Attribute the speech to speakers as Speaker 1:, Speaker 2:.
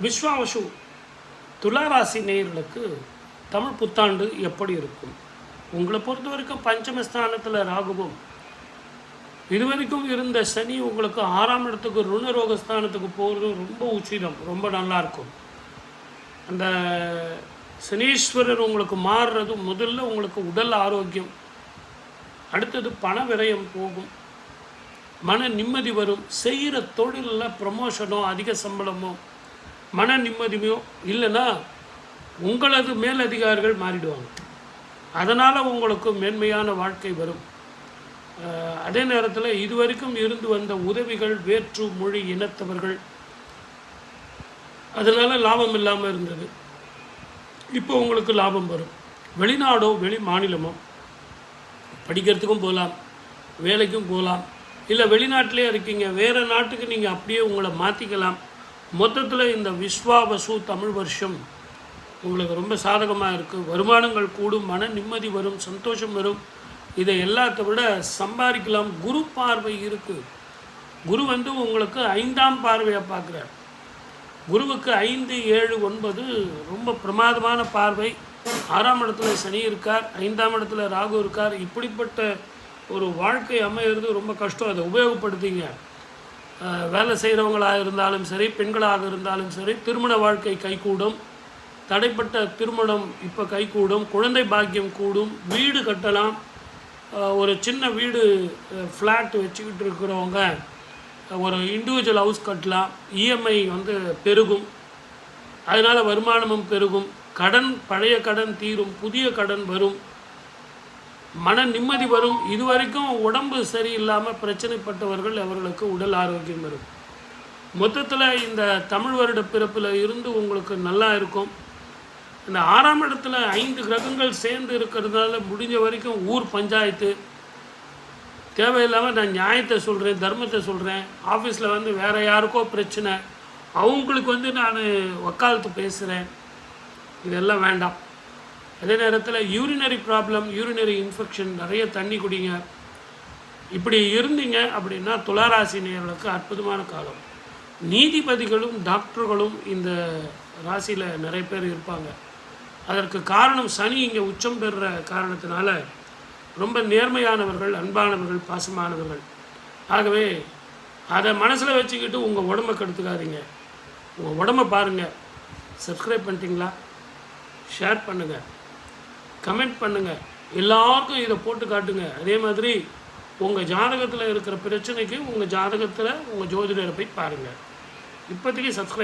Speaker 1: விஸ்வாவசு துளாராசி நேயர்களுக்கு தமிழ் புத்தாண்டு எப்படி இருக்கும்? உங்களை பொறுத்த வரைக்கும் பஞ்சமஸ்தானத்தில் ராகுவும் இதுவரைக்கும் இருந்த சனி உங்களுக்கு ஆறாம் இடத்துக்கு ருணரோகஸ்தானத்துக்கு போகிறது ரொம்ப உச்சிதம் ரொம்ப நல்லாயிருக்கும் அந்த சனீஸ்வரர் உங்களுக்கு மாறுறது முதல்ல உங்களுக்கு உடல் ஆரோக்கியம் அடுத்தது பண விரயம் போகும் மன நிம்மதி வரும் செய்கிற தொழிலில் ப்ரமோஷனோ அதிக சம்பளமோ மன நிம்மதியோ இல்லைன்னா உங்களது மேலதிகாரிகள் மாறிடுவாங்க. அதனால் உங்களுக்கு மேன்மையான வாழ்க்கை வரும். அதே நேரத்தில் இதுவரைக்கும் இருந்து வந்த உதவிகள் வேற்று மொழி இனத்தவர்கள் அதனால் லாபம் இல்லாமல் இருந்தது. இப்போ உங்களுக்கு லாபம் வரும். வெளிநாடோ வெளி மாநிலமோ படிக்கிறதுக்கும் போகலாம் வேலைக்கும் போகலாம் இல்லை வெளிநாட்டிலே இருக்கீங்க வேறு நாட்டுக்கு நீங்கள் அப்படியே உங்களை மாற்றிக்கலாம் மொத்தத்தில் இந்த விஸ்வாவசு தமிழ் வருஷம் உங்களுக்கு ரொம்ப சாதகமாக இருக்குது வருமானங்கள் கூடும் மன நிம்மதி வரும் சந்தோஷம் வரும். இதை எல்லாத்தை விட சம்பாதிக்கலாம். குரு பார்வை இருக்குது குரு வந்து உங்களுக்கு ஐந்தாம் பார்வையை பார்க்குறார். குருவுக்கு ஐந்து ஏழு ஒன்பது ரொம்ப பிரமாதமான பார்வை. ஆறாம் இடத்துல சனி இருக்கார் ஐந்தாம் இடத்துல ராகு இருக்கார். இப்படிப்பட்ட ஒரு வாழ்க்கை அமையிறது ரொம்ப கஷ்டம். அதை உபயோகப்படுத்திங்க. வேலை செய்கிறவங்களாக இருந்தாலும் சரி பெண்களாக இருந்தாலும் சரி திருமண வாழ்க்கை கைகூடும். தடைப்பட்ட திருமணம் இப்போ கைகூடும். குழந்தை பாக்கியம் கூடும். வீடு கட்டலாம். ஒரு சின்ன வீடு ஃப்ளாட் வச்சுக்கிட்டு இருக்கிறவங்க ஒரு இண்டிவிஜுவல் ஹவுஸ் கட்டலாம். இஎம்ஐ வந்து பெருகும். அதனால் வருமானமும் பெருகும். கடன் பழைய கடன் தீரும். புதிய கடன் வரும். மன நிம்மதி வரும். இதுவரைக்கும் உடம்பு சரியில்லாமல் பிரச்சனைப்பட்டவர்கள் அவர்களுக்கு உடல் ஆரோக்கியம் வரும். மொத்தத்தில் இந்த தமிழ் வருட பிறப்பில் இருந்து உங்களுக்கு நல்லா இருக்கும். இந்த ஆறாம் இடத்துல ஐந்து கிரகங்கள் சேர்ந்து இருக்கிறதுனால முடிஞ்ச வரைக்கும் ஊர் பஞ்சாயத்து. தேவையில்லாமல் நான் நியாயத்தை சொல்கிறேன் தர்மத்தை சொல்கிறேன் ஆஃபீஸில் வந்து வேறு யாருக்கோ பிரச்சனை. அவங்களுக்கு வந்து நான் வக்காலத்து பேசுகிறேன் இதெல்லாம் வேண்டாம். அதே நேரத்தில் யூரினரி ப்ராப்ளம் யூரினரி இன்ஃபெக்ஷன் நிறைய தண்ணி குடிங்க. இப்படி இருந்தீங்க அப்படின்னா துளாராசி நேர்களுக்கு அற்புதமான காலம். நீதிபதிகளும் டாக்டர்களும் இந்த ராசியில் நிறைய பேர் இருப்பாங்க. அதற்கு காரணம் சனி இங்கே உச்சம் பெறுற காரணத்தினால ரொம்ப நேர்மையானவர்கள் அன்பானவர்கள் பாசமானவர்கள். ஆகவே அதை மனசில் வச்சுக்கிட்டு உங்கள் உடம்பை கெடுத்துக்காதீங்க. உங்கள் உடம்பை பாருங்கள் சப்ஸ்கிரைப் பண்ணிட்டீங்களா? ஷேர் பண்ணுங்கள் கமெண்ட் பண்ணுங்கள் எல்லாருக்கும் இதை போட்டு காட்டுங்க. அதே மாதிரி உங்கள் ஜாதகத்தில் இருக்கிற பிரச்சனைக்கு உங்கள் ஜாதகத்தில் உங்கள் ஜோதிடரை போய் பாருங்கள் இப்போதைக்கு சப்ஸ்கிரைப்